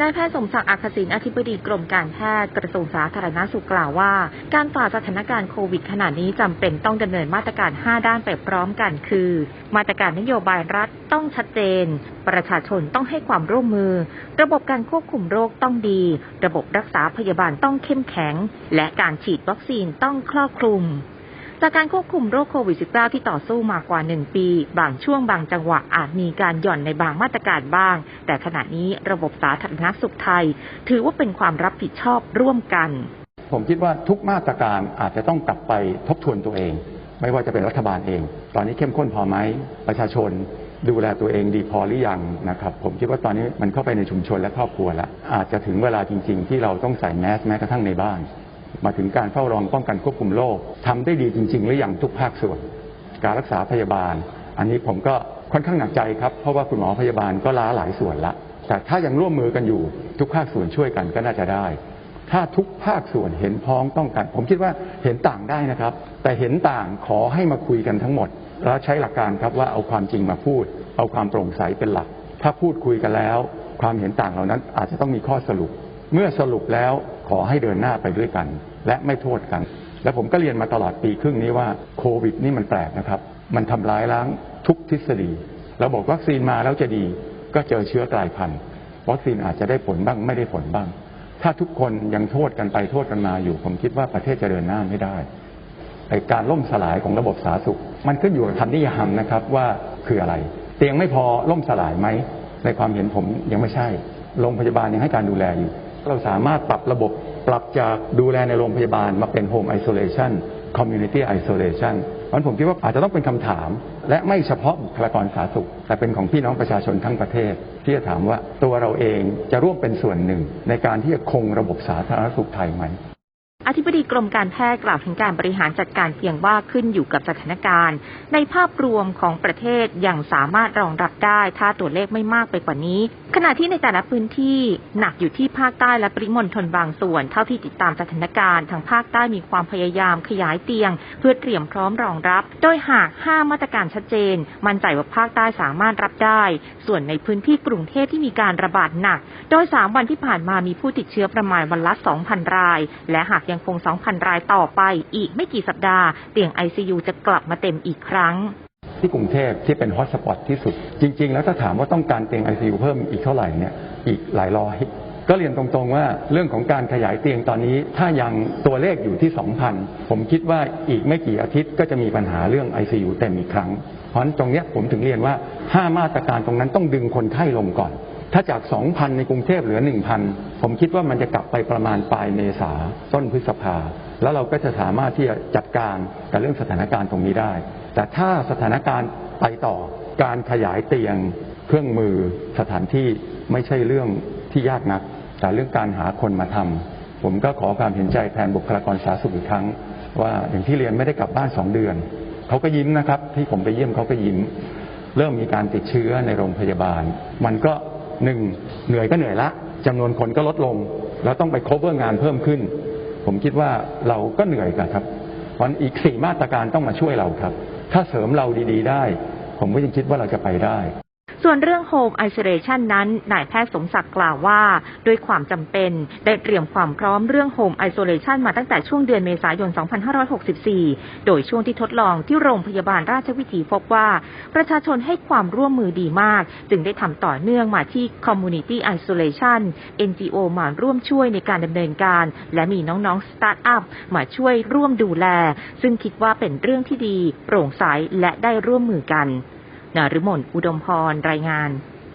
นายแพทย์สมศักดิ์อักษิณอธิบดีกรมการแพทย์กระทรวงสาธารณสุขกล่าวว่า การฝ่าสถานการณ์โควิดขณะนี้จำเป็นต้องดำเนินมาตรการ 5 ด้านไปพร้อมกัน คือ มาตรการนโยบายรัฐต้องชัดเจน ประชาชนต้องให้ความร่วมมือ ระบบการควบคุมโรคต้องดี ระบบรักษาพยาบาลต้องเข้มแข็ง และการฉีดวัคซีนต้องครอบคลุม จากการควบคุมโรคโควิด -19 ที่ต่อสู้มากว่า 1 ปี บางช่วงบางจังหวะอาจมีการหย่อนในบางมาตรการบ้าง แต่ขณะนี้ระบบสาธารณสุขไทย ถือว่าเป็นความรับผิดชอบร่วมกัน ผมคิดว่าทุกมาตรการอาจจะต้องกลับไปทบทวนตัวเอง ไม่ว่าจะเป็นรัฐบาลเอง ตอนนี้เข้มข้นพอไหมประชาชนดูแลตัวเองดีพอหรือยังนะครับ ผมคิดว่าตอนนี้มันเข้าไปในชุมชนและครอบครัวแล้วอาจจะถึงเวลาจริง ๆ ที่เราต้องใส่แมสแม้กระทั่งในบ้าน มาถึงการเฝ้าระวังป้องกันควบคุมโรคทำได้ดีจริง ๆ หรือยังทุกภาคส่วน การรักษาพยาบาล อันนี้ผมก็ค่อนข้างหนักใจครับ เพราะว่าคุณหมอพยาบาลก็ล้าหลายส่วนละ แต่ถ้ายังร่วมมือกันอยู่ ทุกภาคส่วนช่วยกันก็น่าจะได้ ถ้าทุกภาคส่วนเห็นพ้องต้องกัน ผมคิดว่าเห็นต่างได้นะครับ แต่เห็นต่างขอให้มาคุยกันทั้งหมด แล้วใช้หลักการครับว่าเอาความจริงมาพูด เอาความโปร่งใสเป็นหลัก ถ้าพูดคุยกันแล้ว ความเห็นต่างเหล่านั้นอาจจะต้องมีข้อสรุป เมื่อสรุปแล้วขอให้เดินหน้าไปด้วยกัน และไม่โทษกัน และผมก็เรียนมาตลอดปีครึ่งนี้ว่าโควิดนี่มันแปลกนะครับ มันทำร้ายล้างทุกทฤษฎีเราบอกวัคซีนมาแล้วจะดีก็เจอเชื้อกลายพันธุ์วัคซีนอาจจะได้ผลบ้างไม่ได้ผลบ้าง ถ้าทุกคนยังโทษกันไปโทษกันมาอยู่ ผมคิดว่าประเทศจะเดินหน้าไม่ได้ไอการล่มสลายของระบบสาธารณสุข มันขึ้นอยู่กับคำนิยามนะครับว่าคืออะไร เตียงไม่พอล่มสลายไหมในความเห็นผมยังไม่ใช่โรงพยาบาลยังให้การดูแลอยู่ เราสามารถปรับระบบปรับจากดูแลในโรงพยาบาลมาเป็น Home Isolation Community Isolation เพราะฉะนั้นผมคิดว่าอาจจะต้องเป็นคำถาม และไม่เฉพาะบุคลากรสาธารณสุข แต่เป็นของพี่น้องประชาชนทั้งประเทศ ที่จะถามว่าตัวเราเองจะร่วมเป็นส่วนหนึ่ง ในการที่จะคงระบบสาธารณสุขไทยไหม อธิบดีกรมการแพทย์กล่าวถึงการบริหารจัดการเพียงว่าขึ้นอยู่กับสถานการณ์ ในภาพรวมของประเทศยังสามารถรองรับได้ ถ้าตัวเลขไม่มากไปกว่านี้ ขณะที่ในแต่ละพื้นที่หนักอยู่ที่ภาคใต้และปริมณฑลบางส่วน เท่าที่ติดตามสถานการณ์ทางภาคใต้มีความพยายามขยายเตียง เพื่อเตรียมพร้อมรองรับ โดยหากห้ามาตรการชัดเจน มั่นใจว่าภาคใต้สามารถรับได้ ส่วนในพื้นที่กรุงเทพที่มีการระบาดหนัก โดยสามวันที่ผ่านมามีผู้ติดเชื้อประมาณวันละ 2,000 ราย และหากยังคง 2,000 รายต่อไป อีกไม่กี่สัปดาห์เตียง ICU จะกลับมาเต็มอีกครั้งที่กรุงเทพที่เป็นฮอตสปอตที่สุด จริง ๆ แล้วถ้าถามว่าต้องการเตียง ICU เพิ่มอีกเท่าไหร่เนี่ยอีกหลายร้อย ก็เรียนตรงๆว่าเรื่องของการขยายเตียงตอนนี้ ถ้ายังตัวเลขอยู่ที่ 2,000 ผมคิดว่าอีกไม่กี่อาทิตย์ก็จะมีปัญหาเรื่อง ICU เต็มอีกครั้ง เพราะฉะนั้นตรงเนี้ยผมถึงเรียนว่า 5 มาตรการตรงนั้นต้องดึงคนไข้ลงก่อน ถ้าจาก 2,000 ในกรุงเทพเหลือ 1,000 ผมคิดว่ามันจะกลับไปประมาณปลายเมษาต้นพฤษภา แล้วเราก็จะสามารถที่จะจัดการกับเรื่องสถานการณ์ตรงนี้ได้ แต่ถ้าสถานการณ์ไปต่อการขยายเตียง เครื่องมือสถานที่ไม่ใช่เรื่องที่ยากนัก แต่เรื่องการหาคนมาทำผมก็ขอความเห็นใจแทนบุคลากรสาธารณสุขอีกครั้ง ว่าอย่างที่เรียนไม่ได้กลับบ้านสองเดือนเขาก็ยิ้มนะครับ ที่ผมไปเยี่ยมเขาก็ยิ้ม เริ่มมีการติดเชื้อในโรงพยาบาล มันก็ หนึ่งเหนื่อยก็เหนื่อยละจำนวนคนก็ลดลง แล้วต้องไป cover งานเพิ่มขึ้น ผมคิดว่าเราก็เหนื่อยกันครับวันอีกสี่มาตรการต้องมาช่วยเราครับ ถ้าเสริมเราดี ๆ ได้ ผมก็ยังคิดว่าเราจะไปได้ ส่วนเรื่อง Home Isolation นั้นนายแพทย์สมศักดิ์กล่าวว่า ด้วยความจำเป็นได้เตรียมความพร้อมเรื่อง Home Isolation มาตั้งแต่ช่วงเดือนเมษายน 2564 โดยช่วงที่ทดลองที่โรงพยาบาลราชวิถีพบว่า ประชาชนให้ความร่วมมือดีมาก จึงได้ทำต่อเนื่องมาที่ Community Isolation NGO มาร่วมช่วยในการดำเนินการ และมีน้องๆสตาร์ทอัพมาช่วยร่วมดูแล ซึ่งคิดว่าเป็นเรื่องที่ดี โปร่งใสและได้ร่วมมือกัน นฤมนอุดมพร รายงาน